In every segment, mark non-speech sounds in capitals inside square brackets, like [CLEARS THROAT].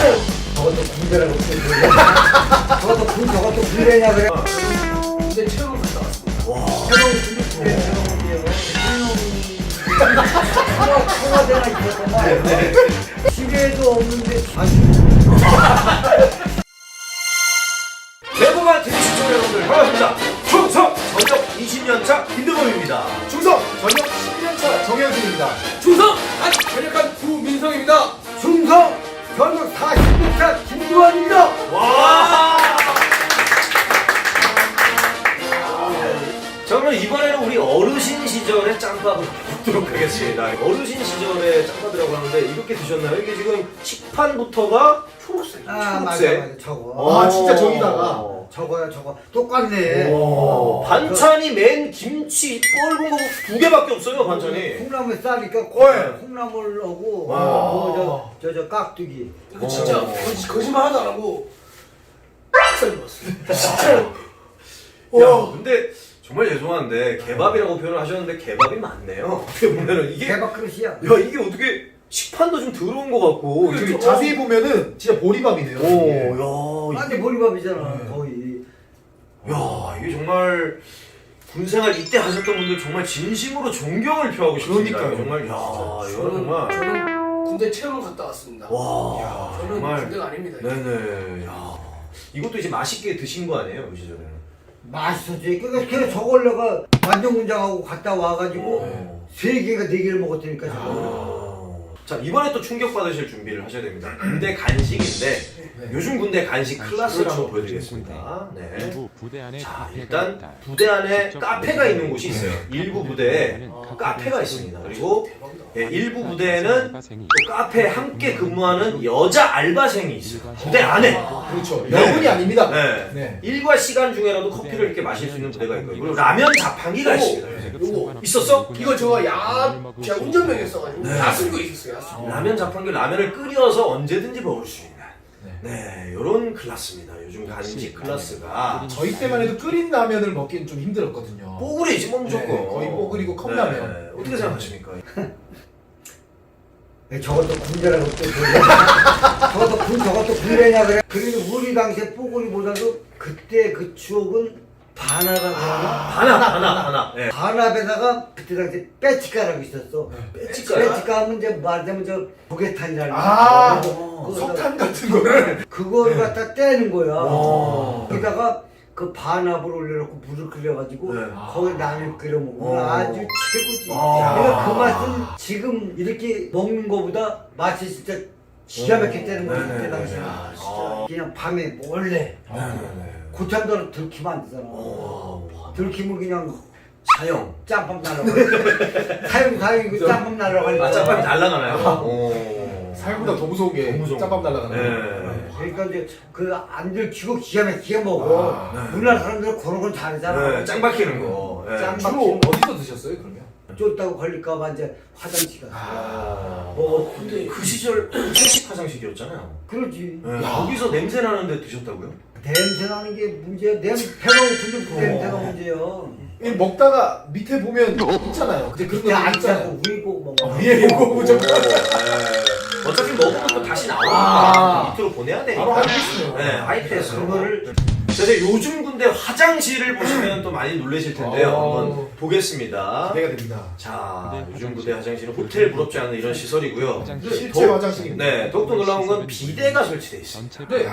저것도 군대라고 그래. 저것도 군, 저것도 군대냐 그래. 군대 체험을 갔다 왔습니다. 군대 군대. 시계도 없는데 아니 대구만 TV 시청자 여러분들 반갑습니다. 충성 전역 20년차 김대범입니다. 충성 전역 12년차 정혜진입니다. 충성! 한 전역한 구민성입니다. 짬밥을 먹도록 하겠습니다. 어르신 시절의 짬밥이라고 하는데 이렇게 드셨나요? 이게 지금 식판부터가 초록색. 아 맞아 초록색. 맞아 저거. 아, 진짜 저기다가. 저거야 저거 똑같네. 오, 반찬이 맨 김치 뻘건 거 두 개밖에 없어요 반찬이. 콩나물 싸니까 네. 콩나물 넣고 와. 뭐 저저 저 깍두기. 이거 진짜 어. 거짓, 거짓말 안 하고 빡살 먹었습니다. 진짜로. 야, 근데 정말 죄송한데 개밥이라고 표현을 하셨는데 개밥이 맞네요. [LAUGHS] 어떻게 보면은 이게 야 대박 그릇이야. 이게 어떻게 식판도 좀 더러운 것 같고 되게 이게 자세히 보면은 진짜 보리밥이네요. 오, 야, 완전 보리밥이잖아 네. 거의. 이- 야, 이게 정말 군생활 이때 하셨던 분들 정말 진심으로 존경을 표하고 싶습니다. 그러니까요. 정말 야, 이거 저는, 정말 저는 군대 체험을 갔다 왔습니다. 와, 야, 저는 정말 군대가 아닙니다. 네네. 야, 이것도 이제 맛있게 드신 거 아니에요 그 시절에는? 맛있었지. 그러니까 걔 저걸 내가 완전 군장하고 갔다 와가지고 어. 세 개가 네 개를 먹었다니까 저거. 자 이번에 또 충격 받으실 준비를 하셔야 됩니다. 군대 간식인데 네. 요즘 군대 간식 클래스를 그렇죠. 한번 보여드리겠습니다. 네. 일부 부대 안에 자 일단. 부대 안에 카페가 있는 곳이 있어요. 일부 부대에 어, 카페가 있습니다. 그리고. 예, 일부 부대에는 알바생이 또 카페에 함께 근무하는 여자 알바생이 있어요. 부대 안에. 그렇죠. 네. 여분이 아닙니다. 네. 네. 일과 시간 중에라도 커피를 이렇게 마실 수 있는 부대가 있고요. 그리고 라면 자판기가 있습니다. 요새. 요거 있었어? 이거 저 야, 제가 운전병이었어가지고 네. 야수고 있었어요. 야수. 라면 자판기 라면을 끓여서 언제든지 먹을 수 있는 네. 네 이런 클래스입니다. 요즘 간식 클래스가 저희 때만 해도 끓인 라면을 먹기는 좀 힘들었거든요. 뽀글이지 뭐 무조건 네, 거의 뽀글이고 컵라면. 네. 어떻게 생각하십니까? 네, 저것도 군대라고 또 그래. 저것도 군 저것도 군대냐 그래. 그리고 우리 당시에 뽀글이보다도 그때 그 추억은 반하라고 하나? 하나 하나 하나. 네. 반합에다가 그때 당시 빼치가라고 있었어. 빼치가요? 빼치가하면 이제 말하자면 저 조개탄이라는 아, 거. 그거 석탄 같은 거를. 그걸 갖다 떼는 거야. 오. 거기다가 그 반합을 올려놓고 물을 끓여가지고 네. 거기 라면 끓여 먹으면 오. 아주 최고지. 아. 내가 그 맛은 지금 이렇게 먹는 거보다 맛이 진짜 기가 막혔다는 거지. 그때 당시에. 야, 진짜. 아, 그냥 밤에 몰래 네네네. 고참도로 들키면 안 되잖아. 오. 들키면 그냥 사형. 짬밥 날아가. 사용 사용이고 짬밥 날아가니까. 아 짬밥이 날라가나요? 오. 살보다 더 무서운 게 더 무서운 짬밥 거. 날아가는 네. 거. 그러니까 이제 그 안 들 키고 기가 막히게 먹어. 아, 네. 우리나라 사람들은 그런 건 잘하잖아. 네, 짱 박히는 거. 네. 짱 주로 어디서 드셨어요 그러면? 쫓다고 걸릴까봐 이제 화장실 가서. 아. 뭐 근데 그 시절 [CLEARS THROAT] 회식 화장실이었잖아요. 그러지. 네. 거기서 냄새 나는데 드셨다고요? 냄새 나는 게 문제야. 냄새 배가 고픈데 그 냄새가 문제야. 이 먹다가 밑에 보면 있잖아요. 근데 그런 그때 거안 있잖아요. 짜고 위에 보고 먹어. 아, 위에 보고 무조건. 네. 어차피 먹으면 또 다시 나오니까 아. 밑으로 보내야 되니까. 바로 하이패스네요. 네, 하이패스. 그거를 자, 이제 요즘 군대 화장실을 보시면 또 많이 놀라실 텐데요. 어. 한번 보겠습니다. 기대가 됩니다. 자, 네, 요즘. 부대 화장실은 호텔 부럽지 않은 이런 시설이고요. 실제 더- 화장실입니다. 네, 더욱더 놀라운 건 비대가 설치되어 있습니다. 전체 네.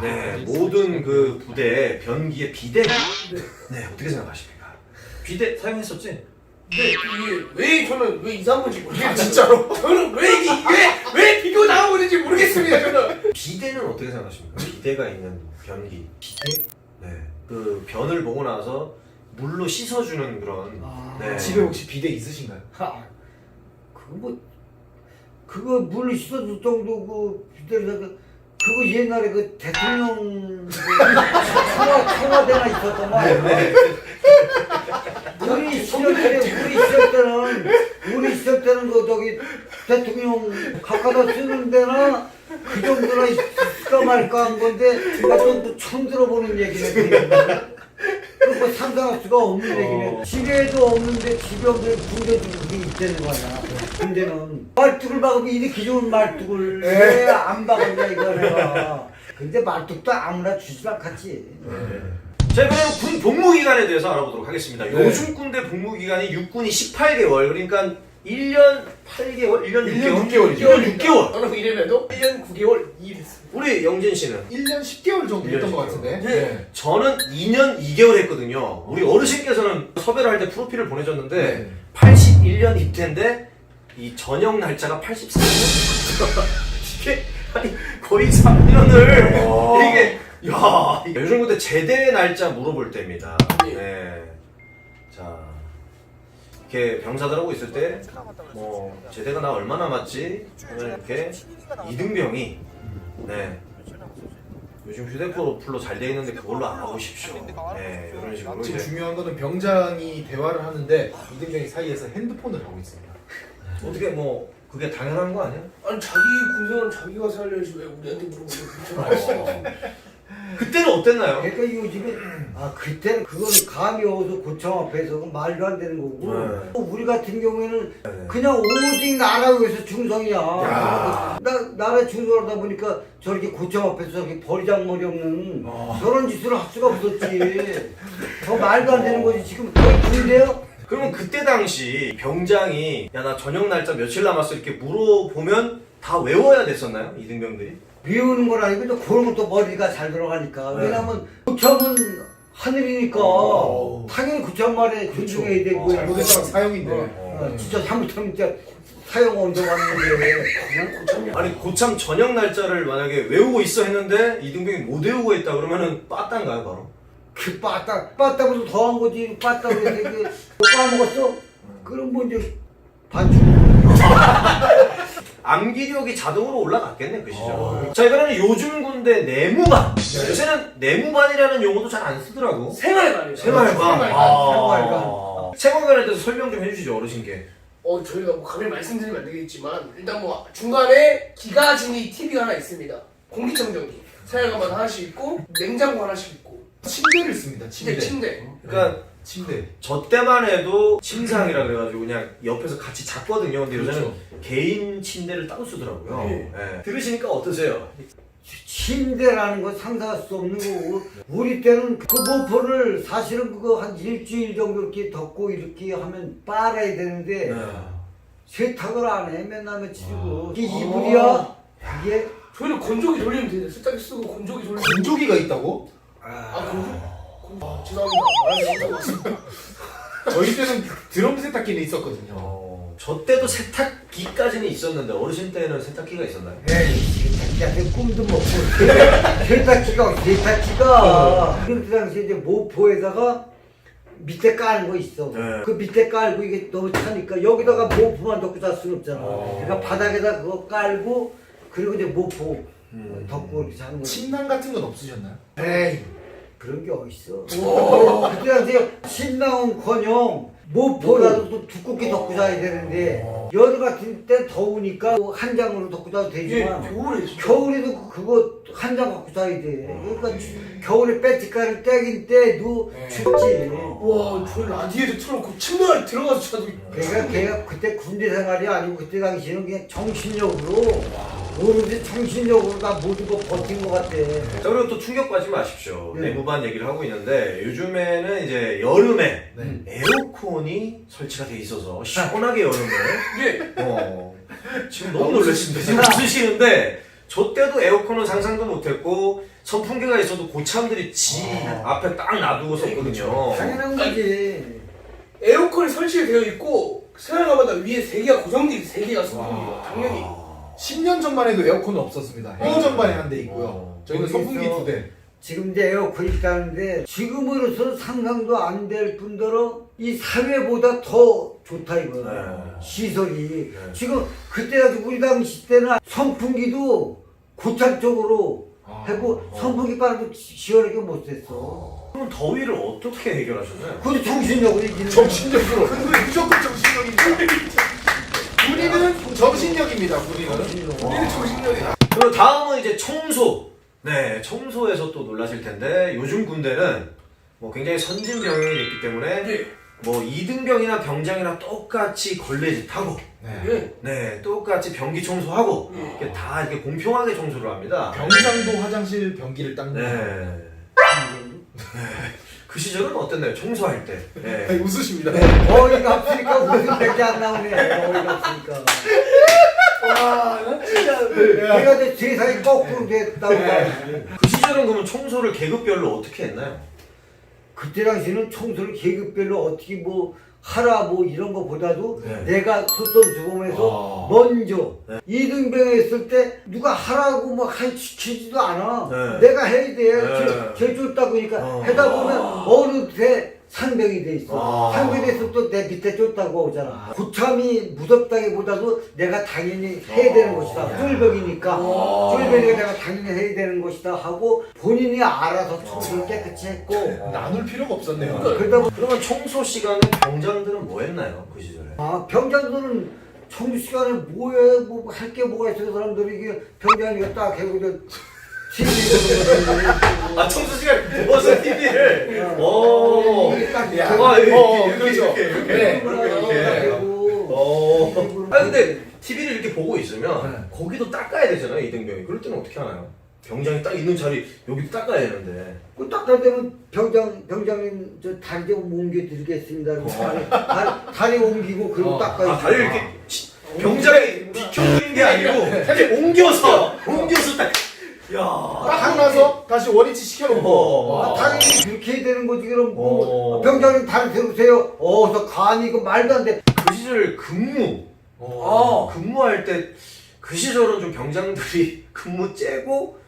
부대의 네, 모든 그 부대 변기에 비대가 네, 어떻게 생각하십니까? 비대 사용했었지? 근데 이게 왜 저는 왜 이상한 건지 모르겠어요. 아, 진짜로? 저는 왜 이게 왜 왜 비교 당하고 있는지 모르겠습니다. 저는. 비대는 어떻게 생각하십니까? 비대가 있는 변기. 비대? 네. 그 변을 보고 나서 물로 씻어주는 그런. 아, 네. 집에 혹시 비대 있으신가요? 하, 그거 뭐 그거 물 씻어줄 정도 그 비대를 그거 옛날에 그 대통령 그 청와, 청와대나 있었더만 네. 우리 시절 때 우리 시절 때는 우리 시절 때는 그 저기 대통령 가까다 쓰는 데나 그 정도나 있을까 말까 한 건데 나도 또 처음 들어보는 얘기네 그뭐 상상할 수가 없는 얘기네 집에도 없는데 집에 없는데 군대 중에 그게 있다는 거야 근데는 말뚝을 박으면 이렇게 좋은 말뚝을 네. 왜안 박았냐 이거 내가. 근데 말뚝도 아무나 주지 않겠지. 자 이번에는 군 복무 기간에 대해서 알아보도록 하겠습니다. 네. 요즘 군대 복무 기간이 육군이 18개월 그러니까 1년 8개월, 1년 6개월, 1년 6개월이죠. 1년 6개월. 저는 이래봬도 1년 9개월 일했습니다. 우리 영진 씨는 1년 10개월 정도 했던 1년 것 같은데. 네. 저는 2년 2개월 했거든요. 우리 어르신께서는 섭외를 할 때 프로필을 보내줬는데 네. 81년 입대인데 이 전역 날짜가 83년? [LAUGHS] 이게 아니 거의 3년을 와. 이게 야 요즘 근데 제대 날짜 물어볼 때입니다. 네. 네. 자 이렇게 병사들하고 있을 때 뭐 제대가 나 얼마 남았지? 하면 이렇게 이등병이 네. 요즘 휴대폰 어플로 잘 돼 있는데 그걸로 안 하보십시오. 네, 이런 식으로 지금 이제 중요한 거는 병장이 대화를 하는데 이등병이 사이에서 핸드폰을 하고 있습니다. 어떻게 뭐 그게 당연한 거 아니야? 아니 자기 군생활은 자기가 살려야지 왜 우리한테 물어보는 그렇잖아. 그때는 어땠나요? 그러니까 요즘에 아 그때는 그거는 감이 어서 고청 앞에서 말도 안 되는 거고 네. 우리 같은 경우에는 네. 그냥 오직 나라 위해서 충성이야. 야. 나 나라 충성하다 보니까 저렇게 고청 앞에서 저렇게 버리장머리 없는 어. 저런 짓을 할 수가 없었지. [LAUGHS] 더 말도 안 되는 거지 지금 거의 군대요? 그러면 그때 당시 병장이 야 나 저녁 날짜 며칠 남았어 이렇게 물어보면 다 외워야 됐었나요? 이등병들이? 미우는 건 아니고 또 그런 것도 머리가 잘 들어가니까 네. 왜냐면 고청은 하늘이니까 어. 당연히 고청 말에 존중해야 되고 어, 잘못했다가 사형인데. 어, 진짜 잘못하면 진짜 사형 언제 왔는데 그냥 고참 아니 고참 저녁 날짜를 만약에 외우고 있어 했는데 이등병이 못 외우고 있다 그러면은 빠딴가요 바로? 그 빠따 빠따보다 더한 거지 빠따 그래서 이게 뭐 까먹었어? 그럼 뭐 이제 반죽 [LAUGHS] 암기력이 자동으로 올라갔겠네 그 시절. 어. 자 이번에는 요즘 군대 내무반. 요새는 내무반이라는 용어도 잘 안 쓰더라고. 생활관이요. 생활관. 생활관. 아. 생활관에 대해서 설명 좀 해주시죠 어르신께. 어 저희가 뭐 감히 말씀드리면 안 되겠지만 일단 뭐 중간에 기가진이 TV가 하나 있습니다. 공기청정기 생활관만 하나씩 있고 냉장고 하나씩 있고 침대를 씁니다. 침대 침대. 침대. 그러니까 침대. 저 때만 해도 침상이라 그래가지고 그냥 옆에서 같이 잤거든요. 근데 요새는 그렇죠. 개인 침대를 따로 쓰더라고요. 네. 예. 들으시니까 어떠세요? 침대라는 건 상상할 수 없는 거고 우리 때는 그 모포를 사실은 그거 한 일주일 정도 이렇게 덮고 이렇게 하면 빨아야 되는데 네. 세탁을 안 해 맨날 며칠이고 이게 아. 이불이야 이게 저희는 건조기 돌리면 되는데 세탁기 쓰고 건조기 돌리면 건조기가 있다고? 아 건조? 아, 죄송합니다. 말을 못하고. [LAUGHS] 저희 때는 드럼 세탁기는 있었거든요. 어, 저 때도 세탁기까지는 있었는데 어르신 때는 세탁기가 있었나요? 에이 세탁기한테 꿈도 먹고 [LAUGHS] 세탁기가 세탁기가 그때 당시에 이제 모포에다가 밑에 까는 거 있어 네. 그 밑에 깔고 이게 너무 차니까 여기다가 모포만 덮고 잘 수는 없잖아 어. 그러니까 바닥에다 그거 깔고 그리고 이제 모포 음. 덮고 이렇게 자는 거지 침낭 같은 건 없으셨나요? 에이 그런 게 어딨어 그때 당시에 신랑은커녕 모포라도 또 두껍게 덮고 자야 되는데 여름 같은 때 더우니까 한 장으로 덮고 자도 예, 되지만 겨울에 진짜. 겨울에도 그거 한 장 갖고 자야 돼. 그러니까 겨울에 배지가를 떼긴 때도 네. 춥지. 와 저희 라디에도 틀어놓고 침대에 들어가서 자도 걔가 걔가 그때 군대 생활이 아니고 그때 당시에는 그냥 정신력으로 오로지 정신력으로 다 모든 거 버틴 것 같아. 자 그리고 또 충격 받지 마십시오. 네. 내무반 얘기를 하고 있는데 요즘에는 이제 여름에 네. 에어컨이 설치가 돼 있어서 시원하게 여름에 [LAUGHS] 예. 어, 지금 너무 놀라십니다. 지금 웃으시는데 저 때도 에어컨은 상상도 못했고 선풍기가 있어도 고참들이 지 앞에 딱 놔두고 썼거든요. 당연한 거지. 에어컨이 설치되어 있고 생활관마다 위에 세 개가 고정돼 있어 세 개가 선풍기가 당연히. 아. 10년 전만 해도 에어컨은 없었습니다. 해우 전반에 한 대 있고요. 어. 저희는 거기서 선풍기 두 대. 지금 이제 에어컨이 있다는데 지금으로서 상상도 안 될 뿐더러 이 사회보다 더 좋다 이거야. 네. 시설이 네. 지금 그때 가지고 우리 당시 때는 선풍기도 고착 쪽으로 아, 하고 어. 선풍기 바람도 시- 시원하게 못 됐어. 그럼 더위를 어떻게 해결하셨나요? 그것도 정신력으로 이기는 정신력으로. 무조건 정신력입니다. 우리는 정신력입니다. 우리는. 우리는 정신력이 그리고 다음은 이제 청소. 네, 청소에서 또 놀라실 텐데 요즘 군대는 뭐 굉장히 선진 병영이 됐기 때문에 예. 뭐 이등병이나 병장이랑 똑같이 걸레질 하고 네. 예. 네 똑같이 변기 청소하고 이렇게 다 이렇게 공평하게 청소를 합니다. 병장도 화장실 변기를 닦는. 네. 그 시절은 어땠나요? 청소할 때. 네. 아니, 웃으십니다. 어이가 없으니까 웃음밖에 안 나오네. 어이가 없으니까. 와, 나 진짜 내가 내 세상이 거꾸로 됐다고 봐야지. 그 시절은 그러면 청소를 계급별로 어떻게 했나요? 그때 당시는 청소를 계급별로 어떻게 뭐 하라 뭐 이런 거보다도 네. 내가 소선 주범에서 아. 먼저 네. 이등병에 있을 때 누가 하라고 막 할- 시키지도 않아 네. 내가 해야 돼 네. 제일 쫓다 보니까 어. 하다 보면 어느새 상병이 돼 있어 아. 상병이 돼서 또 내 밑에 쫓다고 오잖아 고참이 무섭다기보다도 내가 당연히 해야 되는 어. 것이다 쫄병이니까 쫄병이니까 내가 당연히 해야 되는 것이다 하고 본인이 알아서 청소를 깨끗이 했고 나눌 필요가 없었네요. 그러다 보니 그러면 청소 시간에 병장들은 뭐 했나요? 그 시절에? 아, 병장들은 청주 시간에 뭐해, 뭐, 할 게 뭐가 있어, 그 사람들이 이게 병장이가 딱 해고, TV. 아 청소 시간에 누워서 TV를. 오. 야. 그- 아 이렇게 어, 이렇게 그렇죠. 이렇게 이렇게. 네. 이렇게, 이렇게. 어. 아 근데 TV를 이렇게 보고 있으면 네. 거기도 닦아야 되잖아요 이등병이. 그럴 때는 어떻게 하나요? 병장이 딱 있는 자리 여기도 닦아야 되는데. 그 딱할 때는 병장, 병장님, 저 다리 좀 옮겨 드리겠습니다. 그래서 다리, 다리, 다리 옮기고, 그리고 어. 닦아요. 아 다리를 이렇게 치- 병장이 비켜주는 게 아니고 이렇게 옮겨서 옮겨서 딱. 야. 딱 나서 다시 원위치 시켜놓고. 어. 아, 당연히 그렇게 해야 되는 거지, 그럼 뭐, 어. 병장님 다리 세우세요. 어서 가니, 그 말도 안 돼. 그 시절 근무 어. 근무할 때 그 시절은 좀 병장들이 [LAUGHS] 근무 째고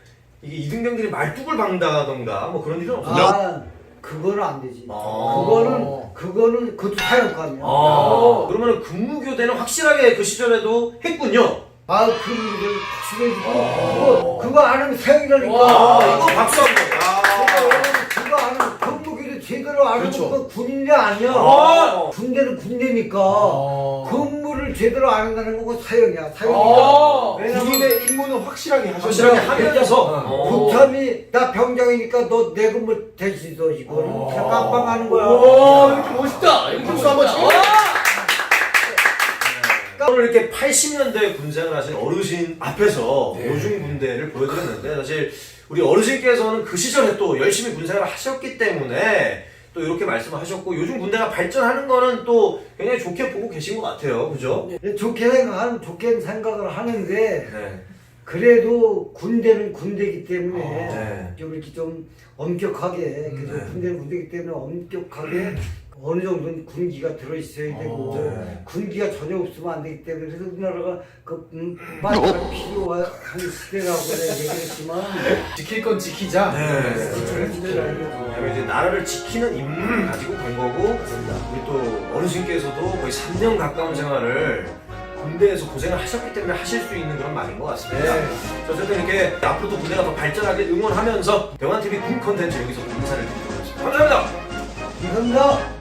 이게 이등병들이 말뚝을 박다던가 뭐 그런 일은 없었나요? 아, 그거는 안 되지. 아. 그거는, 그거는, 그것도 사형감이야. 아, 그러면 근무 교대는 확실하게 그 시절에도 했군요. 아, 그 일을 확실해지고, 그거, 그거 안 하면 사형이라니까. 아, 이거 박수 한 번. 그거, 그거 안 하면 근무기를 제대로 안 하면 그렇죠. 군인이 아니야. 아. 군대는 군대니까. 어. 근무를 제대로 안 한다는 거고 사형이야. 사형이야. 아. 왜냐면 군인의 임무는 확실하게 하셨죠. 확실하게 하면서. 어. 부참이 나 병장이니까 너 내 근무 대신 너. 그냥 깜빵하는 거야. 와 이렇게 멋있다. 이렇게 박수 한번 멋있다. 치고. 오늘 이렇게 80년대 군생을 하신 어르신 앞에서 네. 요즘 군대를 보여드렸는데 사실 우리 어르신께서는 그 시절에 또 열심히 군생활을 하셨기 때문에 또 이렇게 말씀을 하셨고 요즘 군대가 발전하는 거는 또 굉장히 좋게 보고 계신 것 같아요. 그죠? 좋게 생각하면 좋게 생각을 하는데 네. 그래도 군대는 군대이기 때문에 어, 네. 좀 이렇게 좀 엄격하게 그래도 네. 군대는 군대이기 때문에 엄격하게 [LAUGHS] 어느 정도는 군기가 들어있어야 되고 어, 네. 군기가 전혀 없으면 안 되기 때문에 그래서 우리나라가 그 음, 마스가 필요한 시대라고 내가 얘기했지만 [LAUGHS] 지킬 건 지키자. 네. 시대라는 왜냐면 이제 나라를 지키는 임무를 가지고 간 거고 우리 또 어르신께서도 거의 3년 가까운 생활을 군대에서 고생을 하셨기 때문에 하실 수 있는 그런 말인 것 같습니다. 네. 자, 어쨌든 이렇게 앞으로도 군대가 더 발전하길 응원하면서 대환TV 군 컨텐츠 여기서 인사를 드리도록 하겠습니다. 감사합니다. 감사합니다.